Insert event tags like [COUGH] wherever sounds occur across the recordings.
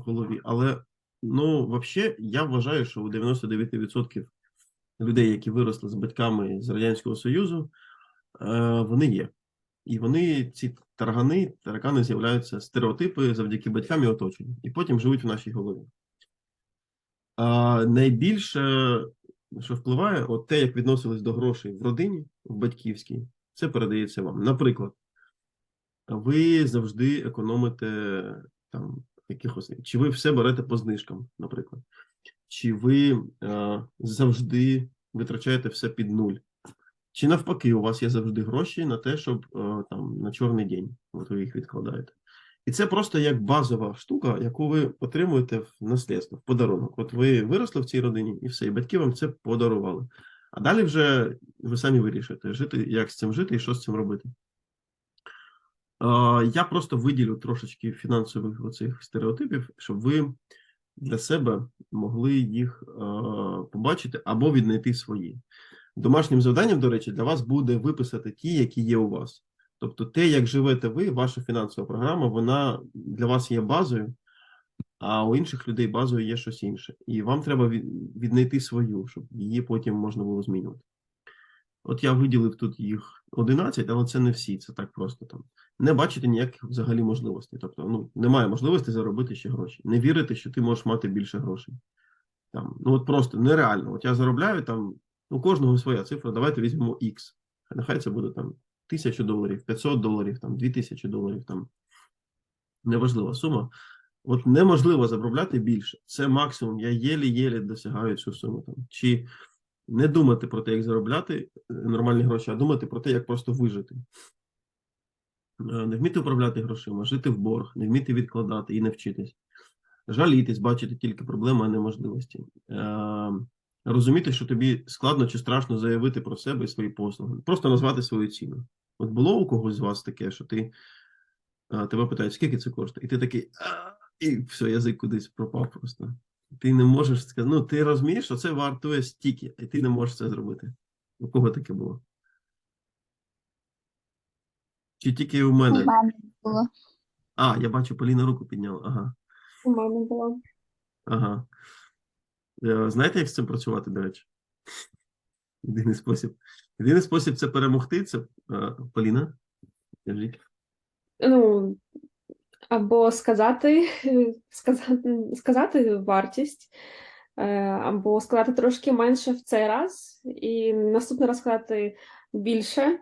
голові. Але ну, взагалі, я вважаю, що у 99% людей, які виросли з батьками з Радянського Союзу, е, вони є. І вони, ці таргани, таракани з'являються стереотипи завдяки батькам і оточенню, і потім живуть в нашій голові. А найбільше, що впливає, от те, як відносились до грошей в родині, в батьківській, це передається вам. Наприклад, ви завжди економите там якихось, чи ви все берете по знижкам, наприклад, чи ви е, завжди витрачаєте все під нуль. Чи навпаки, у вас є завжди гроші на те, щоб е, там на чорний день, от ви їх відкладаєте. І це просто як базова штука, яку ви отримуєте в наслідство, в подарунок. От ви виросли в цій родині, і все, і батьки вам це подарували. А далі вже ви самі вирішуєте, жити, як з цим жити і що з цим робити. Я просто виділю трошечки фінансових оцих стереотипів, щоб ви для себе могли їх е, побачити або віднайти свої. Домашнім завданням, до речі, для вас буде виписати ті, які є у вас. Тобто, те, як живете ви, ваша фінансова програма, вона для вас є базою, а у інших людей базою є щось інше. І вам треба віднайти свою, щоб її потім можна було змінювати. От я виділив тут їх 11, але це не всі, це так просто там. Не бачите ніяких взагалі можливостей. Тобто, ну, немає можливості заробити ще гроші. Не вірите, що ти можеш мати більше грошей. Там, ну от просто нереально. От я заробляю там, у кожного своя цифра, давайте візьмемо X. Нехай це буде там тисячу доларів, 500 доларів, там 2000 доларів, там неважлива сума. От неможливо заробляти більше. Це максимум. Я єлі-єлі досягаю цю суму. Там. Чи не думати про те, як заробляти е, нормальні гроші, а думати про те, як просто вижити. Е, Не вміти управляти грошима, жити в борг, не вміти відкладати і не вчитись. Жалітись, бачити тільки проблеми, а не можливості. Е, Розуміти, що тобі складно чи страшно заявити про себе і свої послуги. Просто назвати свою ціну. От було у когось з вас таке, що ти тебе питають, скільки це коштує? І ти такий, і все, язик кудись пропав просто. Ти не можеш сказати, ну ти розумієш, що це вартує стільки, і ти не можеш це зробити. У кого таке було? Чи тільки у У мене? мене було. А, я бачу, Поліна руку підняла. Ага. У мене було. Ага. Е, Знаєте, як з цим працювати, до речі? Єдиний спосіб. Єдиний спосіб це перемогти. Це е, Поліна. Кажіть. Ну, або сказати, [LAUGHS] сказати, сказати вартість, е, або сказати трошки менше в цей раз, і наступний раз сказати більше, е,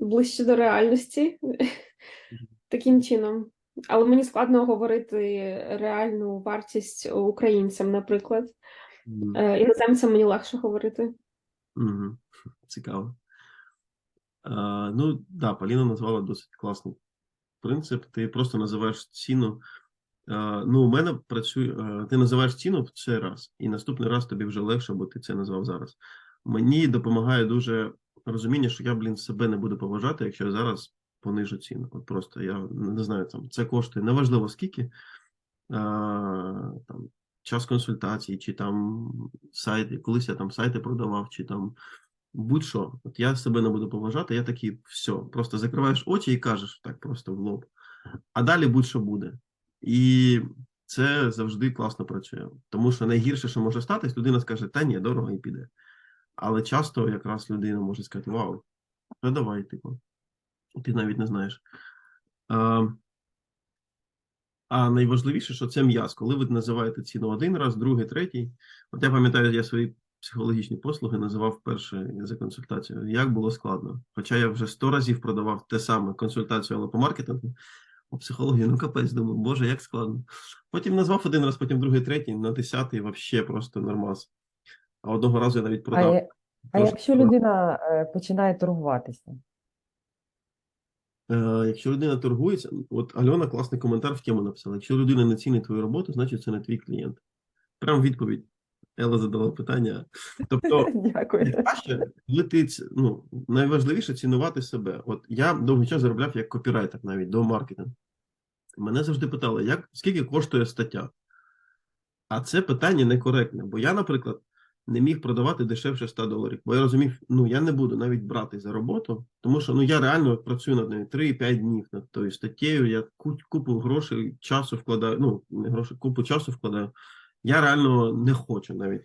ближче до реальності, [LAUGHS] таким чином. Але мені складно говорити реальну вартість українцям, наприклад. Е, Іноземцям мені легше говорити. мгм. Цікаво. Е, Ну, да, Поліна назвала досить класний принцип. Ти просто називаєш ціну. Е, Ну, у мене працює. е, Ти називаєш ціну в цей раз, і наступний раз тобі вже легше, бо ти це назвав зараз. Мені допомагає дуже розуміння, що я, блін, себе не буду поважати, якщо я зараз понижу ціну. От просто я не знаю, там це коштує неважливо скільки. е, Там час консультації, чи там сайти, колись я там сайти продавав, чи там будь-що. От я себе не буду поважати, я такий, все, просто закриваєш очі і кажеш так просто в лоб. А далі будь-що буде. І це завжди класно працює. Тому що найгірше, що може статись, людина скаже, та ні, дорого і піде. Але часто якраз людина може сказати: Вау, ну давай, типу. Ти навіть не знаєш. А, а найважливіше, що це м'яз. Коли ви називаєте ціну один раз, другий, третій. От я пам'ятаю, я свої психологічні послуги називав перше за консультацію. Як було складно. Хоча я вже сто разів продавав те саме консультацію, але по маркетингу. У психології, ну капець, думаю, боже, як складно. Потім назвав один раз, потім другий, третій, на десятий вообще просто нормас. А одного разу я навіть А, продав. я- а якщо людина е, починає торгуватися? Е, якщо людина торгується, от Альона класний коментар в тему написала. Якщо людина не цінить твою роботу, значить це не твій клієнт. Прям відповідь. Елла задала питання. [LAUGHS] Тобто, Дякую. Найкраще, коли ти ну, найважливіше цінувати себе. От я довгий час заробляв як копірайтер навіть до маркетингу. Мене завжди питали, як, скільки коштує стаття? А це питання некоректне, бо я, наприклад, не міг продавати дешевше 100 доларів. Бо я розумів, ну я не буду навіть брати за роботу, тому що ну я реально працюю над нею 3-5 днів над тою статтєю. Я купу грошей, часу вкладаю. Ну не грошей, купу часу вкладаю. Я реально не хочу навіть.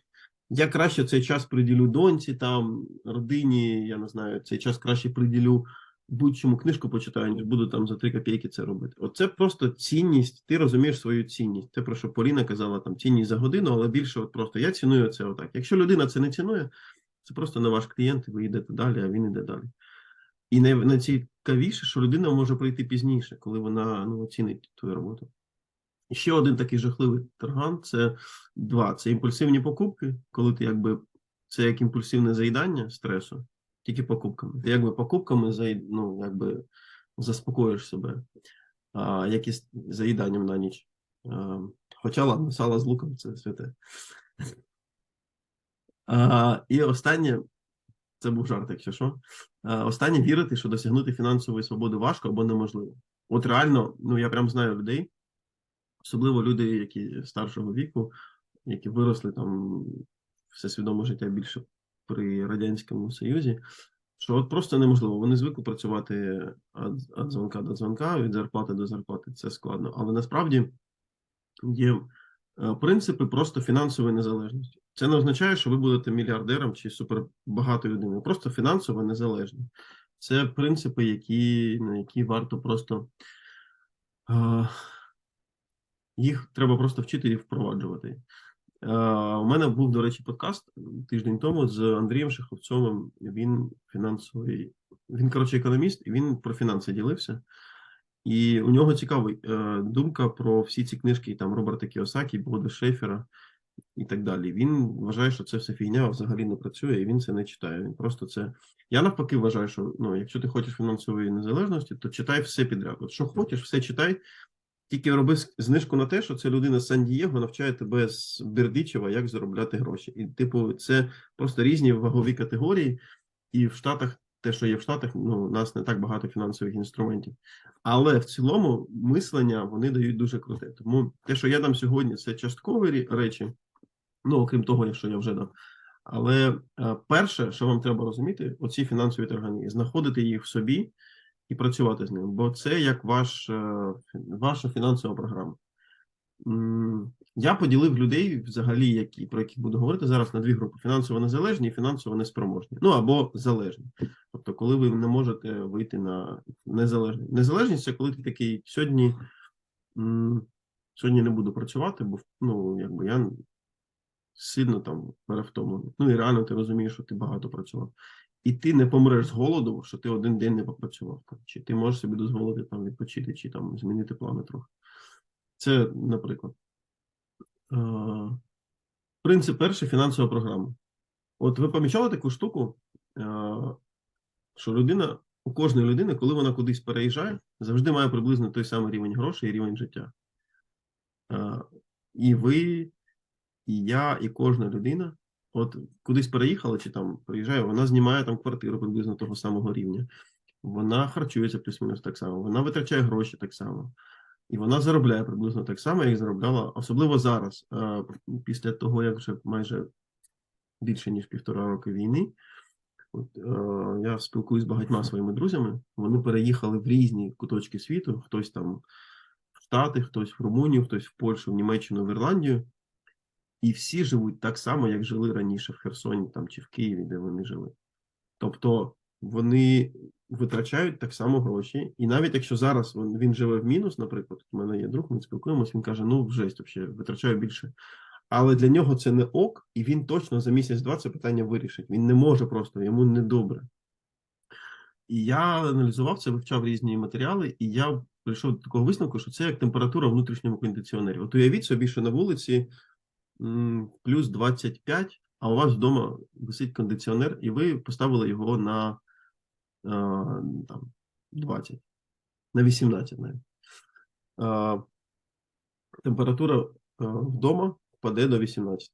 Я краще цей час приділю доньці, там родині. Я не знаю, цей час краще приділю будь-чому книжку почитаю, ніж буду там за 3 копійки це робити. Оце просто цінність. Ти розумієш свою цінність. Це про що Поліна казала там цінність за годину, але більше от просто я ціную це отак. Якщо людина це не цінує, це просто не ваш клієнт, і ви йдете далі, а він йде далі. І найцікавіше, що людина може прийти пізніше, коли вона ну, оцінить твою роботу. І ще один такий жахливий тарган це два: це імпульсивні покупки, коли ти якби це як імпульсивне заїдання стресу, тільки покупками. Ти якби покупками заї- ну, якби заспокоїш себе, а, як і заїданням на ніч. А, хоча ладно, сало з луком це святе. А, і останнє, це був жарт, якщо що. Останнє вірити, що досягнути фінансової свободи важко або неможливо. От реально, ну я прям знаю людей, особливо люди, які старшого віку, які виросли там все свідоме життя більше при Радянському Союзі, що от просто неможливо. Вони звикли працювати від, дзвонка до дзвонка, від зарплати до зарплати. Це складно. Але насправді є е, принципи просто фінансової незалежності. Це не означає, що ви будете мільярдером чи супербагатою людиною. Просто фінансово незалежні. Це принципи, які, на які варто просто е, їх треба просто вчити і впроваджувати. Е, У мене був, до речі, подкаст тиждень тому з Андрієм Шаховцовим. Він фінансовий, він, коротше, економіст, і він про фінанси ділився. І у нього цікава е, думка про всі ці книжки там Роберта Кіосакі, Бода Шефера і так далі. Він вважає, що це все фігня, взагалі не працює, і він це не читає. Він просто це. Я навпаки вважаю, що ну, якщо ти хочеш фінансової незалежності, то читай все підряд. От що хочеш, все читай. Тільки роби знижку на те, що це людина з Сан-Дієго навчає тебе з Бердичева, як заробляти гроші. І, типу, це просто різні вагові категорії. І в Штатах, те, що є в Штатах, ну, у нас не так багато фінансових інструментів. Але в цілому мислення вони дають дуже круте. Тому те, що я дам сьогодні, це часткові речі, ну, окрім того, якщо я вже дав. Але е, перше, що вам треба розуміти, оці фінансові таргани, знаходити їх в собі і працювати з ними, бо це як ваш, е, ваша фінансова програма. Я поділив людей, взагалі, які, про яких буду говорити зараз, на дві групи: фінансово незалежні і фінансово неспроможні. Ну або залежні. Тобто, коли ви не можете вийти на незалежність. Незалежність це коли ти такий сьогодні, сьогодні не буду працювати, бо ну, якби я сильно там перевтомлений. Ну і реально ти розумієш, що ти багато працював. І ти не помреш з голоду, що ти один день не попрацював. Чи ти можеш собі дозволити там відпочити, чи там змінити плани трохи. Це, наприклад. Е, Принцип перший фінансова програма. От ви помічали таку штуку, е, що людина, у кожної людини, коли вона кудись переїжджає, завжди має приблизно той самий рівень грошей і рівень життя. Е, І ви, і я, і кожна людина, от кудись переїхала, чи там приїжджає, вона знімає там квартиру приблизно того самого рівня. Вона харчується плюс-мінус так само, вона витрачає гроші так само. І вона заробляє приблизно так само, як заробляла, особливо зараз, е, після того, як вже майже більше ніж півтора роки війни. От, е, я спілкуюсь з багатьма своїми друзями. Вони переїхали в різні куточки світу. Хтось там в Штати, хтось в Румунію, хтось в Польщу, в Німеччину, в Ірландію. І всі живуть так само, як жили раніше в Херсоні там, чи в Києві, де вони жили. Тобто вони витрачають так само гроші. І навіть якщо зараз він, він живе в мінус, наприклад, у мене є друг, ми спілкуємося, він каже: ну, жесть, взагалі, витрачаю більше. Але для нього це не ок, і він точно за місяць-два це питання вирішить. Він не може просто, йому недобре. І я аналізував це, вивчав різні матеріали, і я прийшов до такого висновку, що це як температура внутрішньому кондиціонері. От уявіть собі, що на вулиці плюс 25, а у вас вдома висить кондиціонер, і ви поставили його на а, там, 20, на 18 навіть. А, температура а, вдома впаде до 18.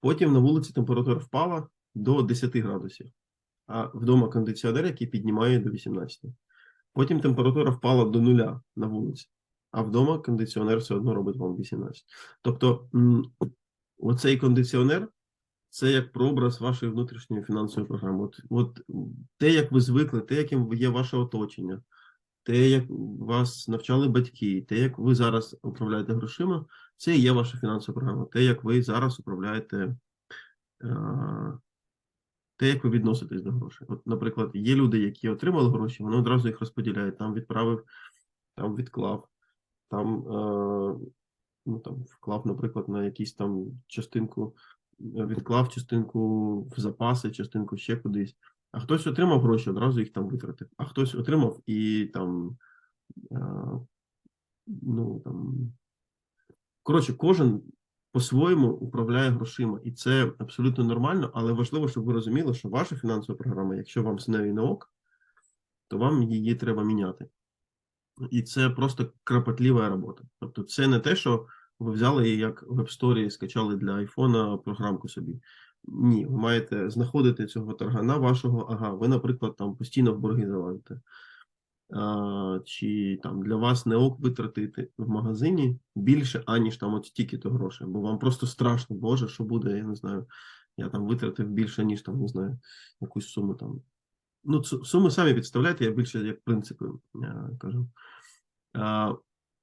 Потім на вулиці температура впала до 10 градусів, а вдома кондиціонер, який піднімає до 18. Потім температура впала до нуля на вулиці, а вдома кондиціонер все одно робить вам 18. Тобто, оцей кондиціонер це як прообраз вашої внутрішньої фінансової програми. От, от те, як ви звикли, те, яким є ваше оточення, те, як вас навчали батьки, те, як ви зараз управляєте грошима, це і є ваша фінансова програма. Те, як ви зараз управляєте, е, те, як ви відноситесь до грошей. От, наприклад, є люди, які отримали гроші, вони одразу їх розподіляють. Там відправив, там відклав, там, е, ну, там вклав, наприклад, на якісь там частинку, е, відклав частинку в запаси, частинку ще кудись. А хтось отримав гроші, одразу їх там витратив. А хтось отримав і там, е, ну там. Коротше, кожен по-своєму управляє грошима, і це абсолютно нормально, але важливо, щоб ви розуміли, що ваша фінансова програма, якщо вам з нею не ок, то вам її треба міняти. І це просто кропотлива робота. Тобто, це не те, що ви взяли як в App Store скачали для айфона програмку собі. Ні, ви маєте знаходити цього таргана вашого, ага, ви, наприклад, там постійно в борги залазите. А, чи там для вас не ок витратити в магазині більше, аніж там от стільки-то грошей, бо вам просто страшно, Боже, що буде, я не знаю. Я там витратив більше, ніж там, не знаю, якусь суму там. Ну, суми самі підставляйте, я більше як принципи е, кажу. А,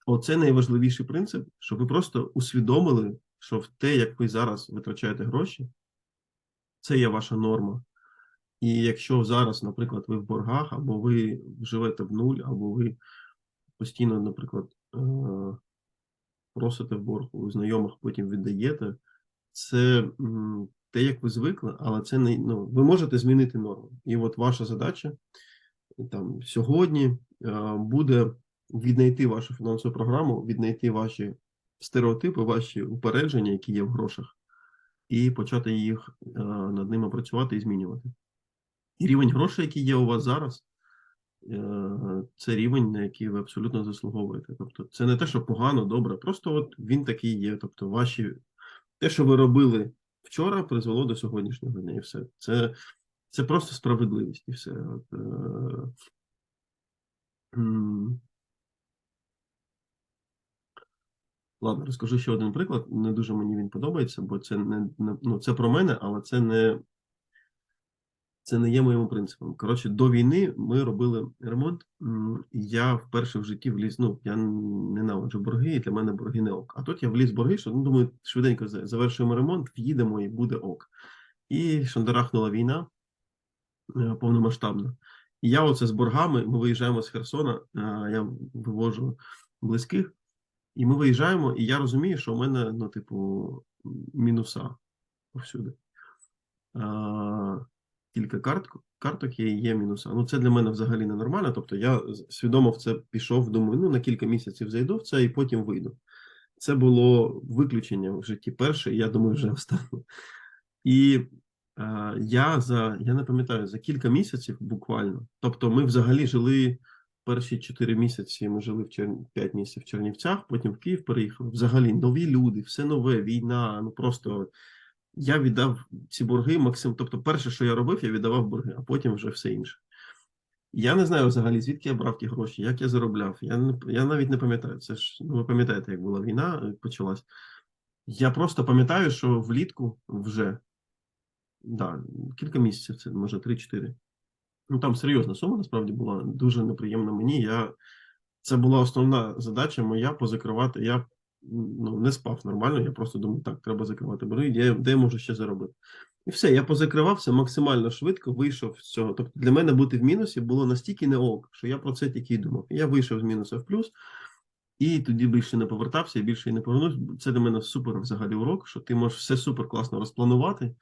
оце найважливіший принцип, щоб ви просто усвідомили, що в те, як ви зараз витрачаєте гроші, це є ваша норма. І якщо зараз, наприклад, ви в боргах, або ви живете в нуль, або ви постійно, наприклад, е, просите в борг у знайомих, потім віддаєте, це те, як ви звикли, але це не ну, ви можете змінити норму. І от ваша задача там сьогодні е, буде віднайти вашу фінансову програму, віднайти ваші стереотипи, ваші упередження, які є в грошах, і почати їх е, над ними працювати і змінювати. І рівень грошей, який є у вас зараз, е, це рівень, на який ви абсолютно заслуговуєте. Тобто, це не те, що погано, добре, просто от він такий є. Тобто, ваші те, що ви робили вчора, призвело до сьогоднішнього дня, і все. Це, це просто справедливість, і все. От, е, м. Ладно, розкажу ще один приклад. Не дуже мені він подобається, бо це не, ну, це про мене, але це не, це не є моїм принципом. Коротше, до війни ми робили ремонт. Я вперше в житті вліз. Ну, я ненавиджу борги, і для мене борги не ок. А тут я вліз борги, що ну, думаю, швиденько завершуємо ремонт, в'їдемо і буде ок. І шандарахнула війна е, повномасштабна. І я оце з боргами. Ми виїжджаємо з Херсона, е, я вивожу близьких. І ми виїжджаємо, і я розумію, що у мене, ну, типу, мінуса повсюди. А, кілька карт, карток є, є мінуса. Ну, це для мене взагалі ненормально. Тобто я свідомо в це пішов, думаю, ну, на кілька місяців зайду в це і потім вийду. Це було виключення в житті перше, і я думаю, вже останнє. І е, я за, я не пам'ятаю, за кілька місяців буквально. Тобто, ми взагалі жили перші 4 місяці, ми жили в Чер... 5 місяців в Чернівцях, потім в Київ переїхали. Взагалі нові люди, все нове, війна. Ну просто я віддав ці борги максимум. Тобто, перше, що я робив, я віддавав борги, а потім вже все інше. Я не знаю взагалі, звідки я брав ті гроші, як я заробляв. Я, не, я навіть не пам'ятаю. Це ж ну, ви пам'ятаєте, як була війна, е, почалась. Я просто пам'ятаю, що влітку вже да, кілька місяців, це може 3-4. Ну там серйозна сума насправді була дуже неприємна мені. Я це була основна задача моя позакривати. Я ну, не спав нормально. Я просто думав, так, треба закривати борги, де, де я можу ще заробити. І все, я позакривався максимально швидко, вийшов з цього. Тобто для мене бути в мінусі було настільки не ок, що я про це тільки й думав. Я вийшов з мінуса в плюс, і тоді більше не повертався, і більше і не повернувся. Це для мене супер взагалі урок, що ти можеш все супер класно розпланувати,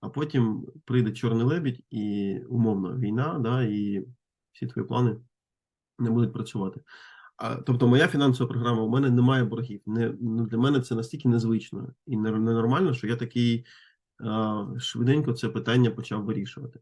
а потім прийде чорний лебідь і умовно війна, да, і всі твої плани не будуть працювати. А, тобто, моя фінансова програма, у мене немає боргів. Не, ну, для мене це настільки незвично і ненормально, що я такий швиденько це питання почав вирішувати.